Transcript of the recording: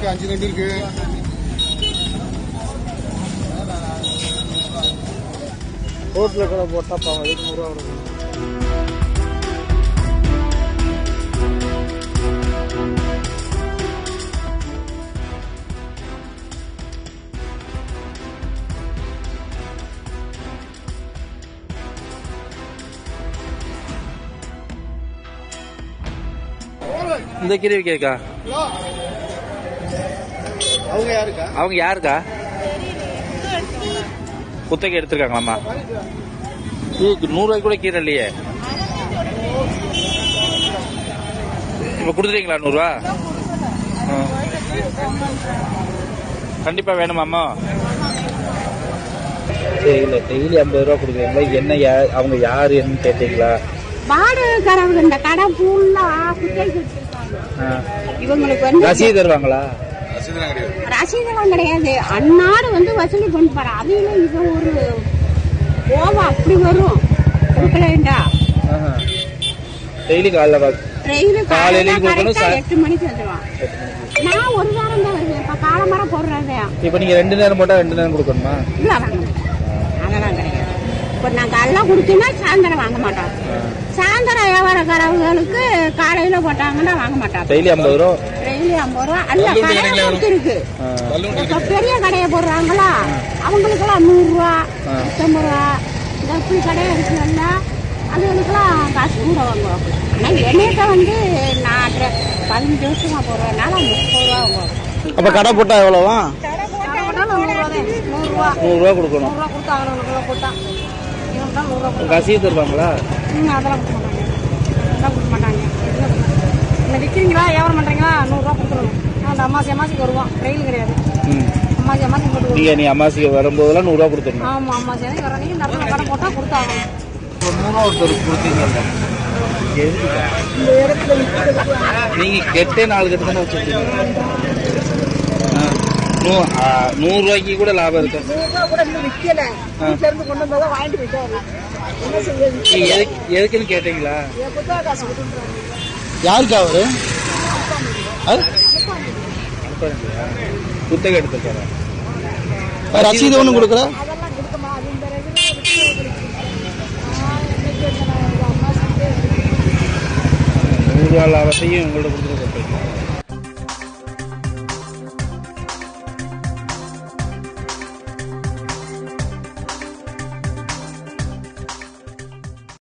இருக்கு அஞ்சு நண்டு இருக்கு ரோட்ல கூட போட்டா பாவம் அதுக்கு நூறுரூவா வரும் இந்த கிரி கேக்கா அவங்க யாருக்கா? அவங்க யாருக்கா? குத்தகை எடுத்திருக்காங்களாம்மா இது நூறு ரூபாய்க்கு கூட கீரை இல்லையே. இப்ப கொடுத்துட்டீங்களா நூறுரூவா. கண்டிப்பா வேணுமாம்மா சரி இல்ல டெய்லி ஐம்பது ரூபா கொடுக்குறீங்களா என்ன யா- அவங்க யாரு என்னன்னு கேட்டீங்களா? வாடகைக்காரங்க இந்த கடை ஃபுல்லா குத்தகைக்கு வச்சிருக்காங்க. ஆ. இவங்களுக்கு வந்து ரசீது தருவாங்களா? ரசீதெல்லாம் கிடையாது. அன்னாடு வந்து வசூலி பண்ணிட்டு போற அதையில இது ஒரு கோவம் அப்படி வரும்? கொடுக்கலேண்டா டெய்லி காலைல கரெக்டா சா- எட்டு மணிக்கு வந்துடுவான் நான் ஒரு வாரம் தான் வருவேன். இப்ப காலமரம் போடுறதே இப்ப நீங்க ரெண்டு நேரம் போட்டா ரெண்டு நேரம் கொடுக்கணுமா? இல்ல மாட்டோம். அதெல்லாம் கிடையாது. இப்ப நான் காலைல கொடுத்தீங்கன்னா சாயந்தரம் வாங்க மாட்டோம். சாயந்தரம் வியாபாரக்காரர்களுக்கு காலையில போட்டாங்கன்னா வாங்க மாட்டாங்க டெய்லி ஐம்பது ரூபா? டெய்லி ஐம்பது ரூபா அல்ல கடை இருக்கு. பெரிய கடையை போடுறாங்களா? அவங்களுக்கெல்லாம் நூறு ரூபா ஆ. நூத்தம்பது ரூபா இந்த இப்படி கடையை இருக்குல்ல அதுகளுக்கெல்லாம் காசு கூட வாங்குவோம் ஆனா என்னைட்ட வந்து நான் பதினஞ்சு வருஷமா போடுறதுனால முப்பது ரூபா வாங்குவோம் அப்ப கடை போட்டா எவ்வளவா? கடை போட்டாலும் நூறுரூவா நூறுரூவா. கொடுக்கணும். நூறுரூவா கொடுத்தா அவங்களுக்கு போட்டான் இவங்க தான் நூறுரூவா கொடுத்தாங்க ரசீது தருவாங்களா? ம், அதெல்லாம் கொடுக்க மாட்டாங்க. அதெல்லாம் கொடுக்க மாட்டாங்க. எதுவும் கொடுக்க மாட்டாங்க. இல்லை விற்கிறீங்களா வியாபாரம் பண்ணுறீங்களா நூறுரூவா கொடுத்துருவோம். அந்த அம்மாசி அம்மாசிக்கு வருவோம். ட்ரெயின் கிடையாது. அம்மாசி அம்மாசி போட்டு நீங்க நீ அமாசிக்கு வரும்போதெல்லாம் நூறு ரூபா கொடுத்துடணும். ஆமாம் அம்மாசி அன்னைக்கு வர இந்த இடத்துல கடை போட்டால் கொடுத்தாங்க ஒரு நூறு ரூபா ஒருத்தர் கொடுத்தீங்கல்ல நீங்க கெட்டே நாலு கெட்டு தானே வச்சிருக்கீங்க. நூறு ரூபாய்க்கு கூட லாபம் இருக்கு? எதுக்குன்னு கேட்டீங்களா? யாருக்கு அவரு? குத்தகை எடுத்துருக்காரா ரசீது ஒன்றும் கொடுக்குற அதெல்லாம் கொடுக்கமா அது இந்த